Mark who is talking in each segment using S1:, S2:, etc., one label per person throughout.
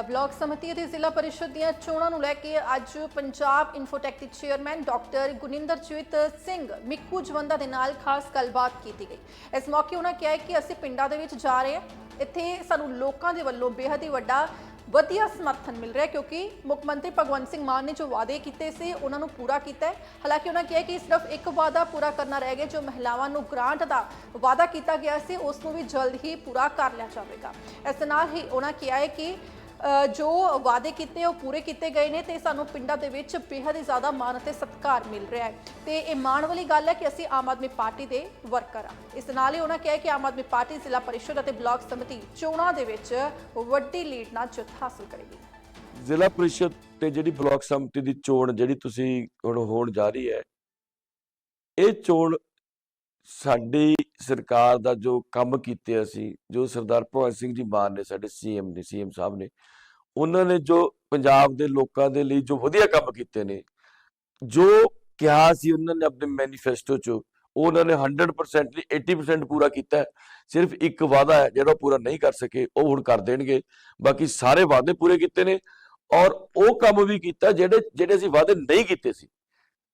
S1: ਦਾ block ਸਮਿਤੀ ਅਤੇ ਜ਼ਿਲ੍ਹਾ ਪਰਿਸ਼ਦ ਦੀਆਂ ਚੋਣਾਂ ਨੂੰ ਲੈ ਕੇ ਅੱਜ ਪੰਜਾਬ ਇਨਫੋਟੈਕ ਦੇ ਚੇਅਰਮੈਨ ਡਾਕਟਰ ਗੁਨਿੰਦਰਜੀਤ ਸਿੰਘ ਮਿੱਕੂ ਜਵੰਦਾ ਦੇ ਨਾਲ ਖਾਸ ਗੱਲਬਾਤ ਕੀਤੀ ਗਈ। ਇਸ ਮੌਕੇ ਉਹਨਾਂ ਕਿਹਾ ਕਿ ਅਸੀਂ ਪਿੰਡਾਂ ਦੇ ਵਿੱਚ ਜਾ ਰਹੇ ਹਾਂ। ਇੱਥੇ ਸਾਨੂੰ ਲੋਕਾਂ ਦੇ ਵੱਲੋਂ ਬੇਹੱਦ ਹੀ ਵੱਡਾ, ਵਧੀਆ ਸਮਰਥਨ ਮਿਲ ਰਿਹਾ ਕਿਉਂਕਿ ਮੁੱਖ ਮੰਤਰੀ ਭਗਵੰਤ ਸਿੰਘ ਮਾਨ ਨੇ ਜੋ ਵਾਅਦੇ ਕੀਤੇ ਸੀ ਉਹਨਾਂ ਨੂੰ ਪੂਰਾ ਕੀਤਾ ਹੈ। ਹਾਲਾਂਕਿ ਉਹਨਾਂ ਕਿਹਾ ਕਿ ਸਿਰਫ ਇੱਕ ਵਾਅਦਾ ਪੂਰਾ ਕਰਨਾ ਰਹਿ ਗਿਆ, ਜੋ ਮਹਿਲਾਵਾਂ ਨੂੰ ਗ੍ਰਾਂਟ ਦਾ ਵਾਅਦਾ ਕੀਤਾ ਗਿਆ ਸੀ, ਉਸ ਨੂੰ ਵੀ ਜਲਦ ਹੀ ਪੂਰਾ ਕਰ ਲਿਆ ਜਾਵੇਗਾ। ਇਸ ਦੇ ਨਾਲ ਹੀ ਉਹਨਾਂ ਕਿਹਾ ਹੈ ਕਿ ਜੋ ਵਾਅਦੇ ਕੀਤੇ, ਉਹ ਪੂਰੇ ਕੀਤੇ ਗਏ ਨੇ ਤੇ ਸਾਨੂੰ ਪਿੰਡਾਂ ਦੇ ਵਿੱਚ ਬੇਹੱਦ ਹੀ ਜ਼ਿਆਦਾ ਮਾਣ ਅਤੇ ਸਤਿਕਾਰ ਮਿਲ ਰਿਹਾ ਹੈ। ਤੇ ਇਹ ਮਾਣ ਵਾਲੀ ਗੱਲ ਹੈ ਕਿ ਅਸੀਂ ਆਮ ਆਦਮੀ ਪਾਰਟੀ ਦੇ ਵਰਕਰ ਹਾਂ। ਇਸ ਨਾਲ ਹੀ ਉਹਨਾਂ ਕਿਹਾ ਕਿ ਆਮ ਆਦਮੀ ਪਾਰਟੀ ਜ਼ਿਲ੍ਹਾ ਪਰਿਸ਼ਦ ਅਤੇ ਬਲਾਕ ਸਮਿਤੀ ਚੋਣਾਂ ਦੇ ਵਿੱਚ ਵੱਡੀ ਲੀਡ ਨਾਲ ਜਿੱਤ ਹਾਸਲ ਕਰੇਗੀ।
S2: ਜ਼ਿਲ੍ਹਾ ਪ੍ਰੀਸ਼ਦ ਤੇ ਜਿਹੜੀ ਬਲਾਕ ਸਮਿਤੀ ਦੀ ਚੋਣ ਜਿਹੜੀ ਤੁਸੀਂ ਹੁਣ ਹੋਣ ਜਾ ਰਹੀ ਹੈ, ਇਹ ਚੋਣ ਸਾਡੀ ਸਰਕਾਰ ਦਾ ਜੋ ਕੰਮ ਕੀਤੇ ਅਸੀਂ, ਜੋ ਸਰਦਾਰ ਭਗਵੰਤ ਸਿੰਘ ਜੀ ਮਾਨ ਨੇ ਸਾਡੇ ਸੀਐਮ ਨੇ ਸੀਐਮ ਸਾਹਿਬ ਨੇ, ਉਹਨਾਂ ਨੇ ਜੋ ਪੰਜਾਬ ਦੇ ਲੋਕਾਂ ਦੇ ਲਈ ਜੋ ਵਧੀਆ ਕੰਮ ਕੀਤੇ ਨੇ, ਜੋ ਕਿਹਾ ਸੀ ਉਹਨਾਂ ਨੇ ਆਪਣੇ ਮੈਨੀਫੈਸਟੋ 'ਚ ਉਹਨਾਂ ਨੇ 100% ਨਹੀਂ 80% ਪੂਰਾ ਕੀਤਾ ਸਿਰਫ ਇੱਕ ਵਾਅਦਾ ਹੈ, ਜਿਹੜਾ ਪੂਰਾ ਨਹੀਂ ਕਰ ਸਕੇ, ਉਹ ਹੁਣ ਕਰ ਦੇਣਗੇ, ਬਾਕੀ ਸਾਰੇ ਵਾਅਦੇ ਪੂਰੇ ਕੀਤੇ ਨੇ ਔਰ ਉਹ ਕੰਮ ਵੀ ਕੀਤਾ ਜਿਹੜੇ ਜਿਹੜੇ ਅਸੀਂ ਵਾਅਦੇ ਨਹੀਂ ਕੀਤੇ ਸੀ।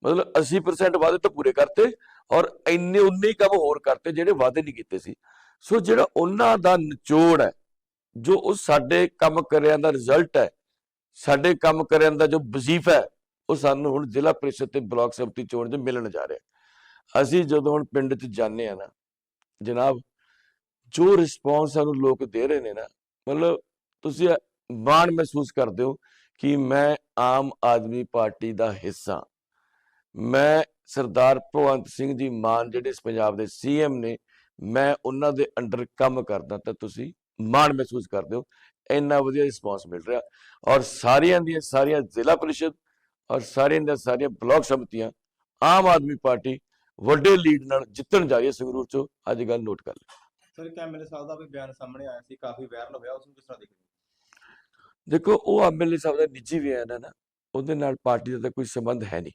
S2: ਮਤਲਬ 80% ਵਾਅਦੇ ਤਾਂ ਪੂਰੇ ਕਰਤੇ ਔਰ ਇੰਨੇ ਉਨੇ ਕੰਮ ਹੋਰ ਕਰਤੇ ਜਿਹੜੇ ਵਾਅਦੇ ਨਹੀਂ ਕੀਤੇ ਸੀ। ਸੋ ਜਿਹੜਾ ਉਹਨਾਂ ਦਾ ਨਿਚੋੜ ਹੈ, ਜੋ ਉਹ ਸਾਡੇ ਕੰਮ ਕਰਿਆਂ ਦਾ ਰਿਜ਼ਲਟ ਹੈ, ਸਾਡੇ ਕੰਮ ਕਰਿਆਂ ਦਾ ਜੋ ਵਜ਼ੀਫਾ ਹੈ, ਉਹ ਸਾਨੂੰ ਹੁਣ ਜ਼ਿਲ੍ਹਾ ਪ੍ਰੀਸ਼ਦ ਤੇ ਬਲਾਕ ਸੰਮਤੀ ਚੋਣ 'ਚ ਮਿਲਣ ਜਾ ਰਿਹਾ ਅਸੀਂ ਜਦੋਂ ਹੁਣ ਪਿੰਡ 'ਚ ਜਾਂਦੇ ਆ ਨਾ, ਜਨਾਬ, ਜੋ ਰਿਸਪੌਂਸ ਸਾਨੂੰ ਲੋਕ ਦੇ ਰਹੇ ਨੇ ਨਾ, ਮਤਲਬ ਤੁਸੀਂ ਮਾਣ ਮਹਿਸੂਸ ਕਰਦੇ ਹੋ ਕਿ ਮੈਂ ਆਮ ਆਦਮੀ ਪਾਰਟੀ ਦਾ ਹਿੱਸਾ ਮੈਂ ਸਰਦਾਰ ਭਗਵੰਤ ਸਿੰਘ ਜੀ ਮਾਨ ਜਿਹੜੇ ਇਸ ਪੰਜਾਬ ਦੇ ਸੀਐਮ ਨੇ ਮੈਂ ਉਹਨਾਂ ਦੇ ਅੰਡਰ ਕੰਮ ਕਰਦਾ ਤਾਂ ਤੁਸੀਂ ਮਾਣ ਮਹਿਸੂਸ ਕਰਦੇ ਹੋ ਇੰਨਾ ਵਧੀਆ ਰਿਸਪੌਂਸ ਮਿਲ ਰਿਹਾ। ਔਰ ਸਾਰੀਆਂ ਦੀਆਂ ਸਾਰੀਆਂ ਜ਼ਿਲ੍ਹਾ ਪ੍ਰੀਸ਼ਦ ਔਰ ਸਾਰੀਆਂ ਦੀਆਂ ਸਾਰੀਆਂ ਬਲਾਕ ਸਮਿਤੀਆਂ ਆਮ ਆਦਮੀ ਪਾਰਟੀ ਵੱਡੇ ਲੀਡ ਨਾਲ ਜਿੱਤਣ ਜਾ ਰਹੀ ਹੈ ਸੰਗਰੂਰ ਚੋਂ ਅੱਜ ਗੱਲ ਨੋਟ ਕਰ ਲਓ।
S3: ਸਰ ਐਮਐਲਏ ਸਾਹਿਬ ਦਾ ਵੀ ਬਿਆਨ ਸਾਹਮਣੇ ਆਇਆ ਸੀ ਕਾਫੀ ਵਾਇਰਲ ਹੋਇਆ ਉਸ ਨੂੰ ਕਿਸ ਤਰ੍ਹਾਂ ਦੇਖਦੇ?
S2: ਦੇਖੋ ਉਹ ਐਮਐਲਏ ਸਾਹਿਬ ਦਾ ਨਿੱਜੀ ਬਿਆਨ ਹੈ ਨਾ ਉਹਦੇ ਨਾਲ ਪਾਰਟੀ ਦਾ ਤਾਂ ਕੋਈ ਸੰਬੰਧ ਹੈ ਨਹੀਂ।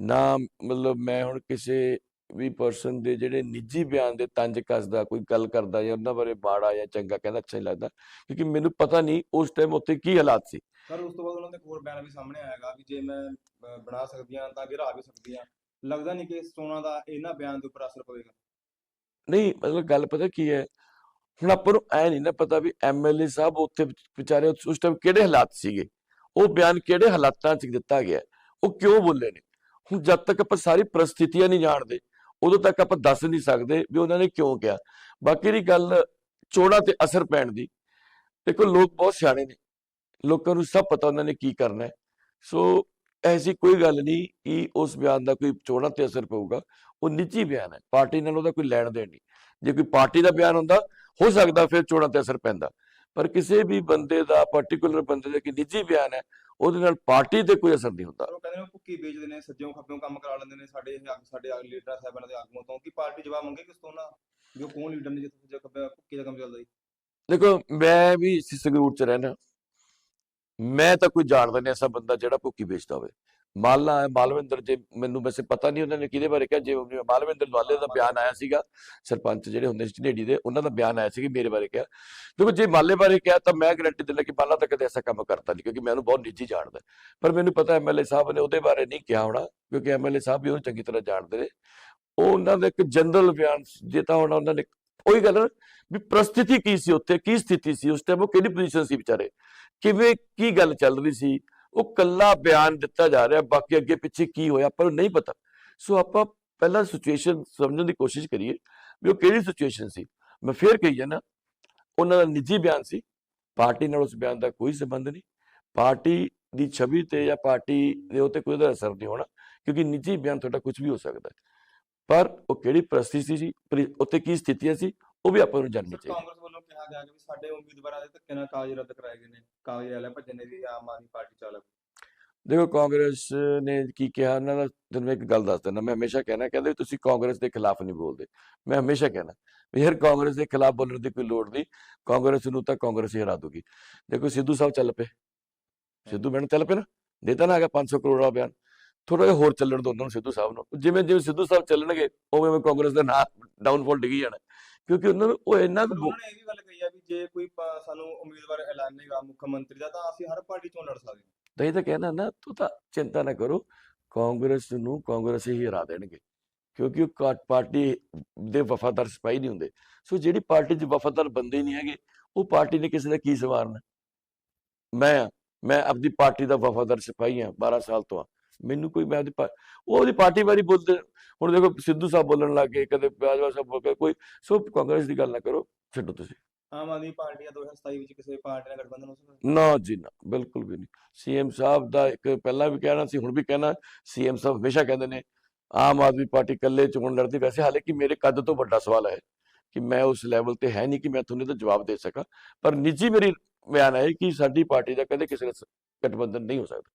S2: ਨਾ ਮਤਲਬ ਮੈਂ ਹੁਣ ਕਿਸੇ ਵੀ ਪਰਸਨ ਦੇ ਜਿਹੜੇ ਨਿੱਜੀ ਬਿਆਨ ਦੇ ਤੰਜ ਕੱਸਦਾ ਕੋਈ ਗੱਲ ਕਰਦਾ ਜਾਂ ਉਹਨਾਂ ਬਾਰੇ ਮਾੜਾ ਜਾਂ ਚੰਗਾ ਕਹਿੰਦਾ ਅੱਛਾ ਨਹੀਂ ਲੱਗਦਾ। ਕਿਉਂਕਿ ਮੈਨੂੰ ਪਤਾ ਨਹੀਂ ਉਸ ਟਾਈਮ ਉੱਥੇ ਕੀ ਹਾਲਾਤ ਸੀ।
S3: ਸਰ ਉਸ ਤੋਂ ਬਾਅਦ ਉਹਨਾਂ ਦੇ ਇੱਕ ਹੋਰ ਬਿਆਨ ਵੀ ਸਾਹਮਣੇ ਆਏਗਾ ਵੀ ਜੇ ਮੈਂ ਬਣਾ ਸਕਦੀ ਹਾਂ ਤਾਂ ਗਿਰਾ ਵੀ ਸਕਦੀ ਹਾਂ। ਲੱਗਦਾ ਨਹੀਂ ਕਿ ਸੋਨਾ ਦਾ ਇਹਨਾਂ ਬਿਆਨ ਦੇ ਉੱਪਰ ਅਸਰ ਪਵੇਗਾ।
S2: ਨਹੀਂ ਮਤਲਬ ਗੱਲ ਪਤਾ ਕੀ ਹੈ? ਹੁਣ ਆਪਾਂ ਨੂੰ ਐ ਨਹੀਂ ਨਾ ਪਤਾ ਵੀ ਐਮਐਲਏ ਸਾਹਿਬ ਉੱਥੇ ਵਿਚ- ਵਿਚਾਰੇ ਉਸ ਟਾਈਮ ਕਿਹੜੇ ਹਾਲਾਤ ਸੀਗੇ? ਉਹ ਬਿਆਨ ਕਿਹੜੇ ਹਾਲਾਤਾਂ 'ਚ ਦਿੱਤਾ ਗਿਆ? ਉਹ ਕਿਉਂ ਬੋਲੇ ਨੇ? ਹੁਣ ਜਦ ਤੱਕ ਆਪਾਂ ਸਾਰੀ ਪ੍ਰਸਥਿਤੀਆਂ ਨਹੀਂ ਜਾਣਦੇ, ਉਦੋਂ ਤੱਕ ਆਪਾਂ ਦੱਸ ਨਹੀਂ ਸਕਦੇ ਵੀ ਉਹਨਾਂ ਨੇ ਕਿਉਂ ਕਿਹਾ। ਬਾਕੀ ਦੀ ਗੱਲ ਚੋਣਾਂ ਤੇ ਅਸਰ ਪੈਣ ਦੀ। ਦੇਖੋ, ਲੋਕ ਬਹੁਤ ਸਿਆਣੇ ਨੇ। ਲੋਕਾਂ ਨੂੰ ਸਭ ਪਤਾ ਉਹਨਾਂ ਨੇ ਕੀ ਕਰਨਾ ਹੈ। ਸੋ, ਐਸੀ ਕੋਈ ਗੱਲ ਨਹੀਂ ਕਿ ਉਸ ਬਿਆਨ ਦਾ ਕੋਈ ਚੋਣਾਂ ਤੇ ਅਸਰ ਪਊਗਾ। ਉਹ ਨਿੱਜੀ ਬਿਆਨ ਹੈ। ਪਾਰਟੀ ਨਾਲ ਉਹਦਾ ਕੋਈ ਲੈਣ ਦੇਣ ਨਹੀਂ। ਜੇ ਕੋਈ ਪਾਰਟੀ ਦਾ ਬਿਆਨ ਹੁੰਦਾ, ਹੋ ਸਕਦਾ ਫਿਰ ਚੋਣਾਂ ਤੇ ਅਸਰ ਪੈਂਦਾ। ਪਰ ਕਿਸੇ ਵੀ ਬੰਦੇ ਦਾ ਪਾਰਟਿਕੂਲਰ ਬੰਦੇ ਦਾ ਕਿ ਨਿੱਜੀ ਬਿਆਨ ਹੈ ਉਹਦੇ ਨਾਲ ਪਾਰਟੀ ਤੇ ਕੋਈ ਅਸਰ ਨਹੀਂ ਹੁੰਦਾ।
S3: ਸਰ ਉਹ ਕਹਿੰਦੇ ਨੇ ਭੁੱਕੀ ਵੇਚਦੇ ਨੇ ਸੱਜਿਓਂ ਖੱਬਿਓਂ ਕੰਮ ਕਰਾ ਲੈਂਦੇ ਨੇ ਸਾਡੇ ਇਹ ਆਗ- ਸਾਡੇ ਆਗ ਲੀਡਰਾਂ ਸਾਹਿਬਾਨਾਂ ਦੇ ਆਗੂਆਂ ਤੋਂ ਕਿ ਪਾਰਟੀ ਜਵਾਬ ਮੰਗੇ ਕਿਸ ਤੋਂ ਨਾ ਵੀ ਉਹ ਕੌਣ ਲੀਡਰ ਨੇ ਜਿੱਥੇ ਸੱਜਿਓਂ ਖੱਬਿਓਂ ਭੁੱਕੀ ਦਾ ਕੰਮ ਚੱਲਦਾ ਜੀ?
S2: ਦੇਖੋ ਮੈਂ ਵੀ ਇਸੇ ਸੰਗਰੂਰ ਚ ਰਹਿਣਾ ਮੈਂ ਤਾਂ ਕੋਈ ਜਾਣਦਾ ਨਹੀਂ ਐਸਾ ਬੰਦਾ ਜਿਹੜਾ ਭੁੱਕੀ ਵੇਚਦਾ ਹੋਵੇ। ਮਾਲਾ ਹੈ, ਮਾਲਵਿੰਦਰ ਜੇ ਮੈਨੂੰ ਵੈਸੇ ਪਤਾ ਨਹੀਂ ਉਹਨਾਂ ਨੇ ਕਿਹਦੇ ਬਾਰੇ ਕਿਹਾ, ਜੇ ਮਾਲਵਿੰਦਰ ਦੁਆਲੇ ਦਾ ਬਿਆਨ ਆਇਆ ਸੀਗਾ, ਸਰਪੰਚ ਜਿਹੜੇ ਹੁੰਦੇ ਸੀ ਝਨੇੜੀ ਦੇ, ਉਹਨਾਂ ਦਾ ਬਿਆਨ ਆਇਆ ਸੀ ਕਿ ਮੇਰੇ ਬਾਰੇ ਕਿਹਾ। ਦੇਖੋ, ਜੇ ਮਾਲੇ ਬਾਰੇ ਕਿਹਾ ਤਾਂ ਮੈਂ ਗਰੰਟੀ ਦਿੰਦਾ ਕਿ ਮਾਲਾ ਤਾਂ ਕਦੇ ਐਸਾ ਕੰਮ ਕਰਤਾ ਨਹੀਂ, ਕਿਉਂਕਿ ਮੈਂ ਉਹਨੂੰ ਬਹੁਤ ਨਿੱਜੀ ਜਾਣਦਾ। ਪਰ ਮੈਨੂੰ ਪਤਾ ਐਮਐਲਏ ਸਾਹਿਬ ਨੇ ਉਹਦੇ ਬਾਰੇ ਨਹੀਂ ਕਿਹਾ ਹੋਣਾ, ਕਿਉਂਕਿ ਐਮਐਲਏ ਸਾਹਿਬ ਵੀ ਉਹਨੂੰ ਚੰਗੀ ਤਰ੍ਹਾਂ ਜਾਣਦੇ ਨੇ। ਉਹ ਉਹਨਾਂ ਦਾ ਇੱਕ ਜਨਰਲ ਬਿਆਨ ਜੇ ਤਾਂ ਹੁਣ ਉਹਨਾਂ ਨੇ ਉਹੀ ਗੱਲ ਵੀ ਪ੍ਰਸਥਿਤੀ ਕੀ ਸੀ ਉੱਥੇ, ਕੀ ਸਥਿਤੀ ਸੀ, ਉਸ ਟਾਈਮ ਉਹ ਕਿਹੜੀ ਪੋਜੀਸ਼ਨ ਸੀ ਵਿਚਾਰੇ? ਕਿਵੇਂ ਕੀ ਗੱਲ ਚੱਲ ਰਹੀ ਸੀ? ਉਹ ਕੱਲਾ ਬਿਆਨ ਦਿੱਤਾ ਜਾ ਰਿਹਾ, ਬਾਕੀ ਅੱਗੇ ਪਿੱਛੇ ਕੀ ਹੋਇਆ ਪਰ ਨਹੀਂ ਪਤਾ। ਸੋ ਆਪਾਂ ਪਹਿਲਾਂ ਸਿਚੁਏਸ਼ਨ ਸਮਝਣ ਦੀ ਕੋਸ਼ਿਸ਼ ਕਰੀਏ ਵੀ ਉਹ ਕਿਹੜੀ ਸਿਚੁਏਸ਼ਨ ਸੀ। ਮੈਂ ਫੇਰ ਕਹੀ ਨਾ ਉਹਨਾਂ ਦਾ ਨਿੱਜੀ ਬਿਆਨ ਸੀ। ਪਾਰਟੀ ਨਾਲ ਉਸ ਬਿਆਨ ਦਾ ਕੋਈ ਸੰਬੰਧ ਨਹੀਂ। ਪਾਰਟੀ ਦੀ ਛਵੀ ਤੇ ਜਾਂ ਪਾਰਟੀ ਦੇ ਉੱਤੇ ਕੋਈ ਉਹਦਾ ਅਸਰ ਨਹੀਂ ਹੋਣਾ, ਕਿਉਂਕਿ ਨਿੱਜੀ ਬਿਆਨ ਤੁਹਾਡਾ ਕੁਝ ਵੀ ਹੋ ਸਕਦਾ। ਪਰ ਉਹ ਕਿਹੜੀ ਪ੍ਰਸਥਿਤੀ ਸੀ, ਪਰਿ- ਉੱਥੇ ਕੀ ਸਥਿਤੀਆਂ ਸੀ ਉਹ ਵੀ ਆਪਾਂ ਨੂੰ ਜਾਣਨੀ ਚਾਹੀਦੀ।
S3: ਕਾਂਗਰਸ ਵੱਲੋਂ ਕਿਹਾ ਗਿਆ ਕਿ ਸਾਡੇ ਉਮੀਦਵਾਰਾਂ ਦੇ ਧੱਕੇ ਨਾਲ ਕਾਗਜ਼ ਰੱਦ ਕਰਾਏ ਗਏ ਨੇ। ਕਾਗਜ਼ ਵਾਲੇ ਭੱਜਣ ਨੇ ਵੀ ਆਮ ਆਦਮੀ ਪਾਰਟੀ ਚਾਲਕ।
S2: ਦੇਖੋ ਕਾਂਗਰਸ ਨੇ ਕੀ ਕਿਹਾ ਉਹਨਾਂ ਦਾ ਤੁਹਾਨੂੰ ਇੱਕ ਗੱਲ ਦੱਸ ਦਿੰਦਾ। ਮੈਂ ਹਮੇਸ਼ਾ ਕਹਿਣਾ ਕਹਿੰਦੇ ਤੁਸੀਂ ਕਾਂਗਰਸ ਦੇ ਖਿਲਾਫ ਨਹੀਂ ਬੋਲਦੇ। ਮੈਂ ਹਮੇਸ਼ਾ ਕਹਿਣਾ ਵੀ ਯਾਰ ਕਾਂਗਰਸ ਦੇ ਖਿਲਾਫ ਬੋਲਣ ਦੀ ਕੋਈ ਲੋੜ ਨਹੀਂ। ਕਾਂਗਰਸ ਨੂੰ ਤਾਂ ਕਾਂਗਰਸ ਹੀ ਹਰਾ ਦੂਗੀ। ਦੇਖੋ ਸਿੱਧੂ ਸਾਹਿਬ ਚੱਲ ਪਏ। ਸਿੱਧੂ ਮੈਡਮ ਚੱਲ ਪਏ ਨਾ। ਦੇਤਾ ਨਾ ਹੈਗਾ 500 ਕਰੋੜ ਦਾ ਬਿਆਨ। ਥੋੜਾ ਜਿਹਾ ਹੋਰ ਚੱਲਣ ਦੋ ਉਹਨਾਂ ਨੂੰ ਸਿੱਧੂ ਸਾਹਿਬ ਨੂੰ। ਜਿਵੇਂ ਜਿਵੇਂ ਸਿੱਧੂ ਸਾਹਿਬ ਚੱਲਣਗੇ ਉਵੇਂ ਉਵੇਂ ਕਾਂਗਰਸ ਦਾ ਨਾਂ ਡਾਊਨਫਾਲ ਡਿੱਗੀ ਜਾਣਾ। ਕਿਉਂਕਿ ਉਹਨਾਂ ਨੂੰ ਉਹ ਇੰਨਾ ਕੁ
S3: ਉਹਨਾਂ ਨੇ ਇਹ ਵੀ ਗੱਲ ਕਹੀ ਆ ਵੀ ਜੇ ਕੋਈ ਪ- ਸਾਨੂੰ ਉਮੀਦਵਾਰ ਐਲਾਨੇਗਾ ਮੁੱਖ ਮੰਤਰੀ ਦਾ ਤਾਂ ਅਸੀਂ ਹਰ ਪਾਰਟੀ ਚੋਂ ਲੜ ਸਕਦੇ ਹਾਂ।
S2: ਤਾਂ ਇਹ ਤਾਂ ਕਹਿਣਾ ਨਾ ਤੂੰ ਤਾਂ ਚਿੰਤਾ ਨਾ ਕਰੋ ਕਾਂਗਰਸ ਨੂੰ ਕਾਂਗਰਸ ਹੀ ਹਰਾ ਦੇਣਗੇ। ਕਿਉਂਕਿ ਉਹ ਕਾ- ਪਾਰਟੀ ਦੇ ਵਫਾਦਾਰ ਸਿਪਾਹੀ ਨਹੀਂ ਹੁੰਦੇ। ਸੋ ਜਿਹੜੀ ਪਾਰਟੀ 'ਚ ਵਫਾਦਾਰ ਬੰਦੇ ਹੀ ਨਹੀਂ ਹੈਗੇ ਉਹ ਪਾਰਟੀ ਨੇ ਕਿਸੇ ਦਾ ਕੀ ਸਵਾਰਨਾ? ਮੈਂ ਮੈਂ ਆਪਣੀ ਪਾਰਟੀ ਦਾ ਵਫਾਦਾਰ ਸਿਪਾਹੀ ਆ 12 ਸਾਲ ਤੋਂ ਆ। ਮੈਨੂੰ ਕੋਈ ਮੈਂ ਉਹ ਉਹਦੀ ਪਾਰਟੀ ਬਾਰੇ ਬੋਲਦੇ ਹੁਣ ਦੇਖੋ ਸਿੱਧੂ ਸਾਹਿਬ ਬੋਲਣ ਲੱਗ ਗਏ ਕਦੇ ਬਾਜਵਾ ਸਾਹਿਬ ਬੋਲ ਗਏ ਕੋਈ ਸੋ ਕਾਂਗਰਸ ਦੀ ਗੱਲ ਨਾ ਕਰੋ ਛੱਡੋ ਤੁਸੀਂ।
S3: ਆਮ ਆਦਮੀ ਪਾਰਟੀ ਦਾ 2027 ਵਿੱਚ ਕਿਸੇ ਪਾਰਟੀ ਨਾਲ ਗਠਬੰਧਨ ਹੋ ਸਕਦਾ।
S2: ਨਾ ਜੀ ਨਾ ਬਿਲਕੁਲ ਵੀ ਨਹੀਂ। ਸੀਐਮ ਸਾਹਿਬ ਦਾ ਇੱਕ ਪਹਿਲਾਂ ਵੀ ਕਹਿਣਾ ਸੀ ਹੁਣ ਵੀ ਕਹਿਣਾ ਸੀਐਮ ਸਾਹਿਬ ਹਮੇਸ਼ਾ ਕਹਿੰਦੇ ਨੇ ਆਮ ਆਦਮੀ ਪਾਰਟੀ ਇਕੱਲੇ ਚੋਣ ਲੜਦੀ ਵੈਸੇ ਹਾਲੇ ਕਿ ਮੇਰੇ ਕੱਦ ਤੋਂ ਵੱਡਾ ਸਵਾਲ ਹੈ ਕਿ ਮੈਂ ਉਸ ਲੈਵਲ ਤੇ ਹੈ ਨਹੀਂ ਕਿ ਮੈਂ ਤੁਹਾਨੂੰ ਇਹਦਾ ਜਵਾਬ ਦੇ ਸਕਾਂ ਪਰ ਨਿੱਜੀ ਮੇਰੀ ਬਿਆਨ ਹੈ ਕਿ ਸਾਡੀ ਪਾਰਟੀ ਦਾ ਕਦੇ ਕਿਸੇ ਨਾਲ ਗਠਬੰਧਨ ਨਹੀਂ ਹੋ ਸਕਦਾ।